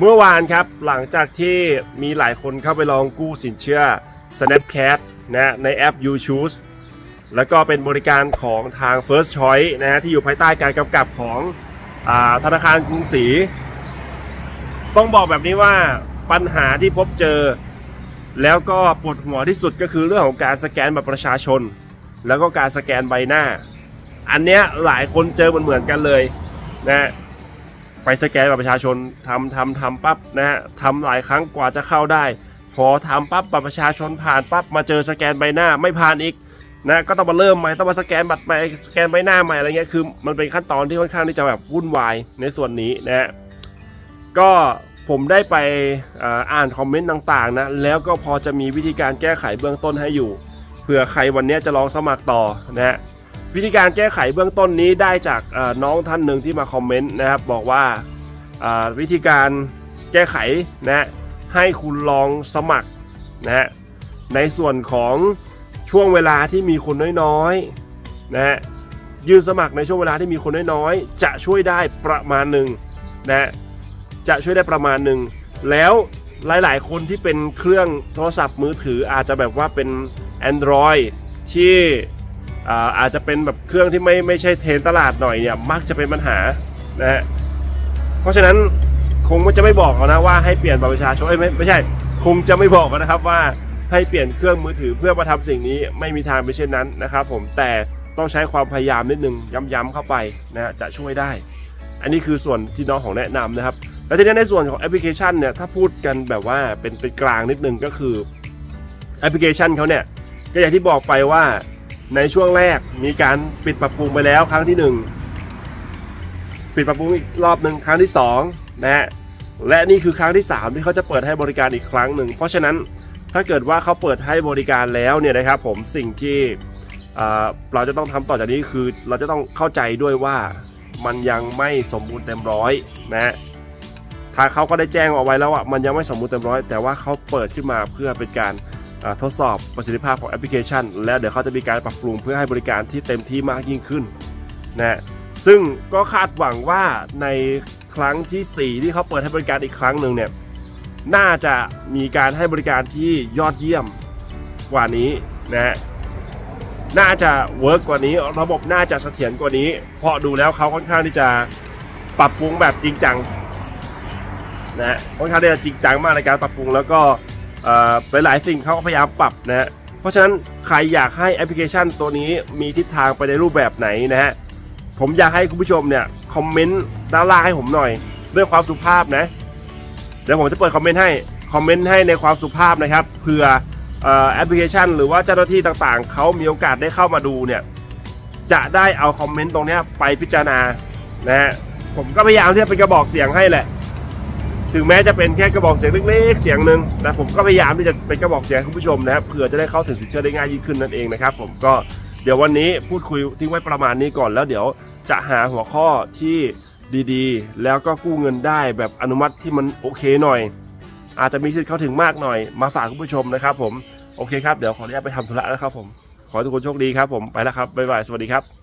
เมื่อวานครับหลังจากที่มีหลายคนเข้าไปลองกู้สินเชื่อ Snapchat นะในแอป You Choose แล้วก็เป็นบริการของทาง First Choice นะฮะที่อยู่ภายใต้การกำกับของอธนาคารกรุงศรี ต้องบอกแบบนี้ว่าปัญหาที่พบเจอ แล้วก็ปวดหัวที่สุดก็คือเรื่องของการสแกนบัตรประชาชน แล้วก็การสแกนใบหน้า อันเนี้ยหลายคนเจอเหมือนๆกันเลยนะ ไปสแกนบัตรประชาชนทำทำทำปั๊บนะฮะทำหลายครั้งกว่าจะเข้าได้ พอทำปั๊บบัตรประชาชนผ่านปั๊บมาเจอสแกนใบหน้าไม่ผ่านอีกนะก็ต้องมาเริ่มใหม่ต้องมาสแกนบัตรใหม่สแกนใบหน้าใหม่อะไรเงี้ยคือมันเป็นขั้นตอนที่ค่อนข้างที่จะแบบวุ่นวายในส่วนนี้นะฮะก็ผมได้ไปอ่าอ่านคอมเมนต์ต่างๆนะแล้วก็พอจะมีวิธีการแก้ไขเบื้องต้นให้อยู่เผื่อใครวันนี้จะลองสมัครต่อนะฮะ วิธีการแก้ไขเบื้องต้นนี้ได้จากน้องท่านหนึ่งที่มาคอมเมนต์นะครับ บอกว่าวิธีการแก้ไขนะให้คุณลองสมัครนะฮะในส่วนของช่วงเวลาที่มีคนน้อยๆนะฮะยืนสมัครในช่วงเวลาที่มีคนน้อยๆจะช่วยได้ประมาณหนึ่งนะฮะจะช่วยได้ประมาณหนึ่งแล้วหลายๆ คนที่เป็นเครื่องโทรศัพท์มือถืออาจจะแบบว่าเป็น Android ที่ อาอาจจะเป็นแบบเครื่องที่ไม่ไม่ใช่เทรนตลาดหน่อยเนี่ยมักจะเป็นปัญหานะฮะเพราะฉะนั้นคงจะไม่บอกนะว่าให้เปลี่ยนบัตรประชาชนเอ้ยไม่ไม่ใช่ คงจะไม่บอกนะครับว่าให้เปลี่ยนเครื่องมือถือเพื่อมาทำสิ่งนี้ไม่มีทางเป็นเช่นนั้นนะครับ ผมแต่ต้องใช้ความพยายามนิดนึงย้ำๆเข้าไปนะฮะจะช่วยได้ อันนี้คือส่วนที่น้องของแนะนำนะครับแล้วทีนี้ในส่วนของแอปพลิเคชันเนี่ยถ้าพูดกันแบบว่าเป็นเป็นกลางนิดนึงก็คือแอปพลิเคชันเขาเนี่ยก็อย่างที่บอกไปว่า ในช่วงแรกมีการปิดปรับปรุงไปแล้วครั้งที่หนึ่งปิดปรับปรุงอีกรอบหนึ่งครั้งที่สองนะฮะและนี่คือครั้งที่สามที่เขาจะเปิดให้บริการอีกครั้งหนึ่งเพราะฉะนั้นถ้าเกิดว่าเขาเปิดให้บริการแล้วเนี่ยนะครับผมสิ่งที่เราจะต้องทำต่อจากนี้คือเราจะต้องเข้าใจด้วยว่ามันยังไม่สมบูรณ์เต็มร้อยนะฮะทางเขาก็ได้แจ้งเอาไว้แล้วว่ามันยังไม่สมบูรณ์เต็มร้อยแต่ว่าเขาเปิดขึ้นมาเพื่อเป็นการ ทดสอบประสิทธิภาพของแอปพลิเคชัน แล้วเดี๋ยวเขาจะมีการปรับปรุงเพื่อให้บริการที่เต็มที่มากยิ่งขึ้นนะซึ่งก็คาดหวังว่าในครั้งทีสี่4 ที่เขาเปิดให้บริการอีกครั้งหนึ่งเนี่ยน่าจะมีการให้บริการที่ยอดเยี่ยมกว่านี้นะฮะน่าจะเวิร์กกว่านี้ ระบบน่าจะเสถียรกว่านี้ เพราะดูแล้วเขาค่อนข้างที่จะปรับปรุงแบบจริงจังนะฮะค่อนข้างที่จะจริงจังมากในการปรับปรุงแล้วก็ หลายๆสิ่งเขาพยายามปรับนะฮะเพราะฉะนั้นใครอยากให้แอปพลิเคชันตัวนี้มีทิศทางไปในรูปแบบไหนนะฮะผมอยากให้คุณผู้ชมเนี่ยคอมเมนต์ด้านล่างให้ผมหน่อยด้วยความสุภาพนะเดี๋ยวผมจะเปิดคอมเมนต์ให้คอมเมนต์ให้ในความสุภาพนะครับเผื่อแอปพลิเคชัน หรือว่าเจ้าหน้าที่ต่างๆเขามีโอกาสได้เข้ามาดูเนี่ยจะได้เอาคอมเมนต์ตรงนี้ไปพิจารณานะฮะผมก็พยายามที่จะเป็นกระบอกเสียงให้แหละ ถึงแม้จะเป็นแค่กระบอกเสียงเล็กๆ เสียงหนึ่งแต่ผมก็พยายามที่จะเป็นกระบอกเสียงคุณผู้ชมนะครับเผื่อจะได้เข้าถึงสินเชื่อได้ง่ายยิ่งขึ้นนั่นเองนะครับผมก็เดี๋ยววันนี้พูดคุยทิ้งไว้ประมาณนี้ก่อนแล้วเดี๋ยวจะหาหัวข้อที่ดีๆ แล้วก็กู้เงินได้แบบอนุมัติที่มันโอเคหน่อย อาจจะมีสิทธิ์เข้าถึงมากหน่อย มาฝากคุณผู้ชมนะครับผมโอเคครับเดี๋ยวขออนุญาตไปทำธุระแล้วครับผมขอให้ทุกคนโชคดีครับผมไปแล้วครับบ๊ายบายสวัสดีครับ